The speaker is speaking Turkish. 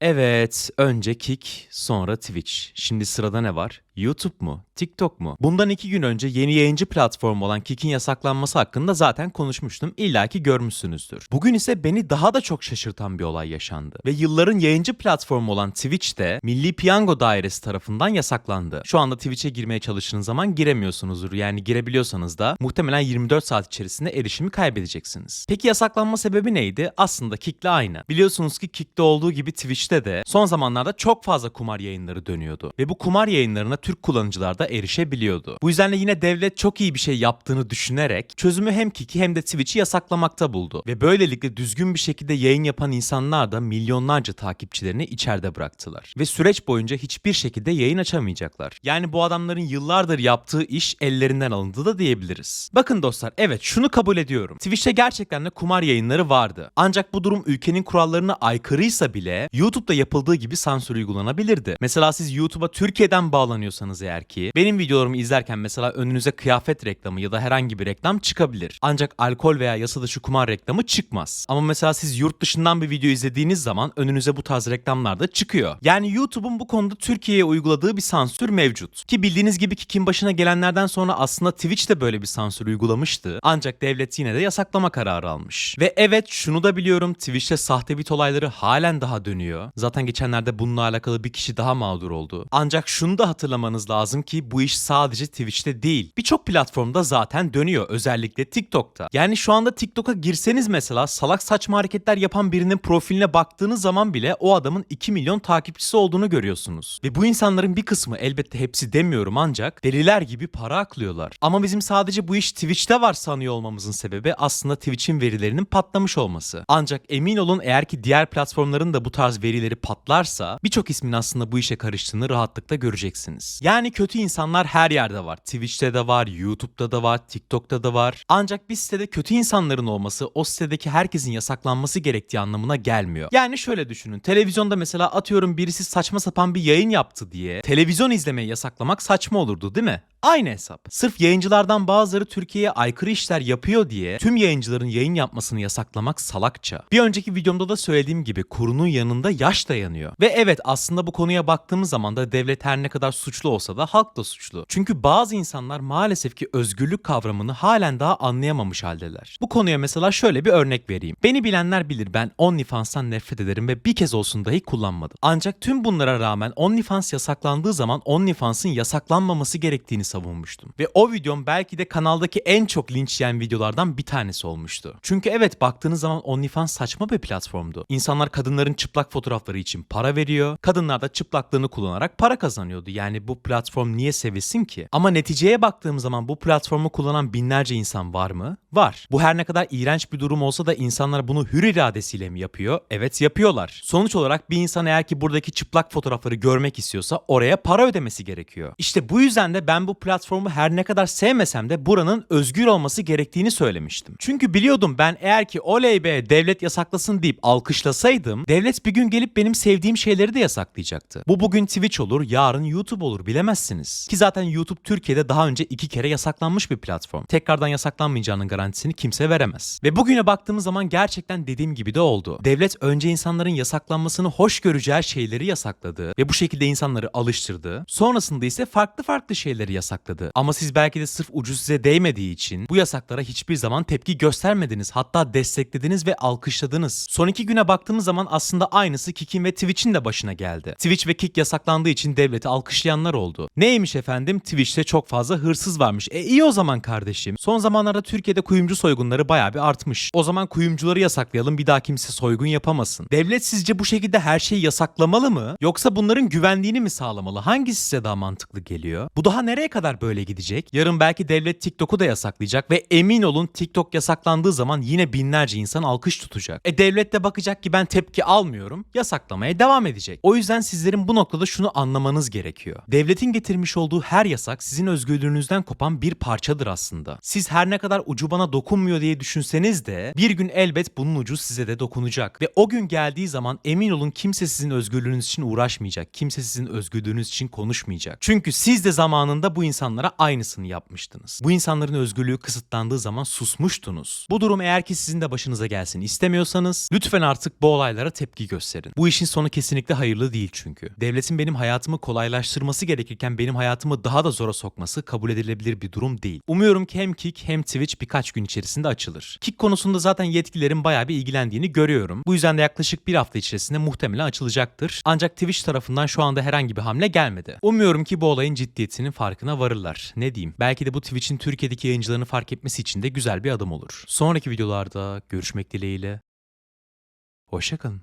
Evet, önce Kick, sonra Twitch. Şimdi sırada ne var? YouTube mu? TikTok mu? Bundan iki gün önce yeni yayıncı platform olan Kick'in yasaklanması hakkında zaten konuşmuştum. İlla ki görmüşsünüzdür. Bugün ise beni daha da çok şaşırtan bir olay yaşandı. Ve yılların yayıncı platformu olan Twitch de Milli Piyango Dairesi tarafından yasaklandı. Şu anda Twitch'e girmeye çalıştığınız zaman giremiyorsunuzdur. Yani girebiliyorsanız da muhtemelen 24 saat içerisinde erişimi kaybedeceksiniz. Peki yasaklanma sebebi neydi? Aslında Kick'le aynı. Biliyorsunuz ki Kick'te olduğu gibi Twitch'te de son zamanlarda çok fazla kumar yayınları dönüyordu. Ve bu kumar yayınlarına Türk kullanıcılar da erişebiliyordu. Bu yüzden de yine devlet çok iyi bir şey yaptığını düşünerek çözümü hem Kick'i hem de Twitch'i yasaklamakta buldu. Ve böylelikle düzgün bir şekilde yayın yapan insanlar da milyonlarca takipçilerini içeride bıraktılar. Ve süreç boyunca hiçbir şekilde yayın açamayacaklar. Yani bu adamların yıllardır yaptığı iş ellerinden alındı da diyebiliriz. Bakın dostlar evet şunu kabul ediyorum. Twitch'te gerçekten de kumar yayınları vardı. Ancak bu durum ülkenin kurallarına aykırıysa bile YouTube'da yapıldığı gibi sansür uygulanabilirdi. Mesela siz YouTube'a Türkiye'den bağlanıyorsanız eğer ki benim videolarımı izlerken mesela önünüze kıyafet reklamı ya da herhangi bir reklam çıkabilir. Ancak alkol veya yasa dışı kumar reklamı çıkmaz. Ama mesela siz yurt dışından bir video izlediğiniz zaman önünüze bu tarz reklamlar da çıkıyor. Yani YouTube'un bu konuda Türkiye'ye uyguladığı bir sansür mevcut. Ki bildiğiniz gibi Kick'in başına gelenlerden sonra aslında Twitch de böyle bir sansür uygulamıştı. Ancak devlet yine de yasaklama kararı almış. Ve evet şunu da biliyorum Twitch'te sahte bit olayları halen daha dönüyor. Zaten geçenlerde bununla alakalı bir kişi daha mağdur oldu. Ancak şunu da hatırlamanız lazım ki bu iş sadece Twitch'te değil. Birçok platformda zaten dönüyor. Özellikle TikTok'ta. Yani şu anda TikTok'a girseniz mesela salak saçma hareketler yapan birinin profiline baktığınız zaman bile o adamın 2 milyon takipçisi olduğunu görüyorsunuz. Ve bu insanların bir kısmı elbette hepsi demiyorum ancak deliler gibi para aklıyorlar. Ama bizim sadece bu iş Twitch'te var sanıyor olmamızın sebebi aslında Twitch'in verilerinin patlamış olması. Ancak emin olun eğer ki diğer platformların da bu tarz verileri patlarsa birçok ismin aslında bu işe karıştığını rahatlıkla göreceksiniz. Yani kötü insanlar her yerde var. Twitch'te de var, YouTube'da da var, TikTok'ta da var. Ancak bir sitede kötü insanların olması o sitedeki herkesin yasaklanması gerektiği anlamına gelmiyor. Yani şöyle düşünün. Televizyonda mesela atıyorum birisi saçma sapan bir yayın yaptı diye televizyon izlemeyi yasaklamak saçma olurdu değil mi? Aynı hesap. Sırf yayıncılardan bazıları Türkiye'ye aykırı işler yapıyor diye tüm yayıncıların yayın yapmasını yasaklamak salakça. Bir önceki videomda da söylediğim gibi kurunun yanında yaş dayanıyor. Ve evet aslında bu konuya baktığımız zaman da devlet her ne kadar suçlu olsa da halk da suçlu. Çünkü bazı insanlar maalesef ki özgürlük kavramını halen daha anlayamamış haldeler. Bu konuya mesela şöyle bir örnek vereyim. Beni bilenler bilir ben OnlyFans'tan nefret ederim ve bir kez olsun dahi kullanmadım. Ancak tüm bunlara rağmen OnlyFans yasaklandığı zaman OnlyFans'ın yasaklanmaması gerektiğini savunmuştum. Ve o videom belki de kanaldaki en çok linç yiyen videolardan bir tanesi olmuştu. Çünkü evet baktığınız zaman OnlyFans saçma bir platformdu. İnsanlar kadınların çıplak fotoğrafları için para veriyor. Kadınlar da çıplaklığını kullanarak para kazanıyordu. Yani bu platform niye sevilsin ki? Ama neticeye baktığım zaman bu platformu kullanan binlerce insan var mı? Var. Bu her ne kadar iğrenç bir durum olsa da insanlar bunu hür iradesiyle mi yapıyor? Evet yapıyorlar. Sonuç olarak bir insan eğer ki buradaki çıplak fotoğrafları görmek istiyorsa oraya para ödemesi gerekiyor. İşte bu yüzden de ben bu platformu her ne kadar sevmesem de buranın özgür olması gerektiğini söylemiştim. Çünkü biliyordum ben eğer ki oley be devlet yasaklasın deyip alkışlasaydım devlet bir gün gelip benim sevdiğim şeyleri de yasaklayacaktı. Bu bugün Twitch olur yarın YouTube olur bilemezsiniz. Ki zaten YouTube Türkiye'de daha önce iki kere yasaklanmış bir platform. Tekrardan yasaklanmayacağının garantisini kimse veremez. Ve bugüne baktığımız zaman gerçekten dediğim gibi de oldu. Devlet önce insanların yasaklanmasını hoş göreceği şeyleri yasakladı ve bu şekilde insanları alıştırdı. Sonrasında ise farklı farklı şeyleri yasakladı. Ama siz belki de sırf ucu size değmediği için bu yasaklara hiçbir zaman tepki göstermediniz. Hatta desteklediniz ve alkışladınız. Son iki güne baktığımız zaman aslında aynısı Kick'in ve Twitch'in de başına geldi. Twitch ve Kick yasaklandığı için devleti alkışlayanlar oldu. Neymiş efendim? Twitch'te çok fazla hırsız varmış. E iyi o zaman kardeşim. Son zamanlarda Türkiye'de kuyumcu soygunları bayağı bir artmış. O zaman kuyumcuları yasaklayalım bir daha kimse soygun yapamasın. Devlet sizce bu şekilde her şeyi yasaklamalı mı? Yoksa bunların güvenliğini mi sağlamalı? Hangisi size daha mantıklı geliyor? Bu daha nereye kadar böyle gidecek? Yarın belki devlet TikTok'u da yasaklayacak ve emin olun TikTok yasaklandığı zaman yine binlerce insan alkış tutacak. E devlet de bakacak ki ben tepki almıyorum. Yasaklamaya devam edecek. O yüzden sizlerin bu noktada şunu anlamanız gerekiyor. Devletin getirmiş olduğu her yasak sizin özgürlüğünüzden kopan bir parçadır aslında. Siz her ne kadar ucu bana dokunmuyor diye düşünseniz de bir gün elbet bunun ucu size de dokunacak. Ve o gün geldiği zaman emin olun kimse sizin özgürlüğünüz için uğraşmayacak. Kimse sizin özgürlüğünüz için konuşmayacak. Çünkü siz de zamanında bu insanlara aynısını yapmıştınız. Bu insanların özgürlüğü kısıtlandığı zaman susmuştunuz. Bu durum eğer ki sizin de başınıza gelsin istemiyorsanız lütfen artık bu olaylara tepki gösterin. Bu işin sonu kesinlikle hayırlı değil çünkü. Devletin benim hayatımı kolaylaştırması gerekirken benim hayatımı daha da zora sokması kabul edilebilir bir durum değil. Umuyorum ki hem Kik hem Twitch birkaç gün içerisinde açılır. Kik konusunda zaten yetkililerin bayağı bir ilgilendiğini görüyorum. Bu yüzden de yaklaşık bir hafta içerisinde muhtemelen açılacaktır. Ancak Twitch tarafından şu anda herhangi bir hamle gelmedi. Umuyorum ki bu olayın ciddiyetinin varırlar. Ne diyeyim? Belki de bu Twitch'in Türkiye'deki yayıncılarını fark etmesi için de güzel bir adım olur. Sonraki videolarda görüşmek dileğiyle. Hoşçakalın.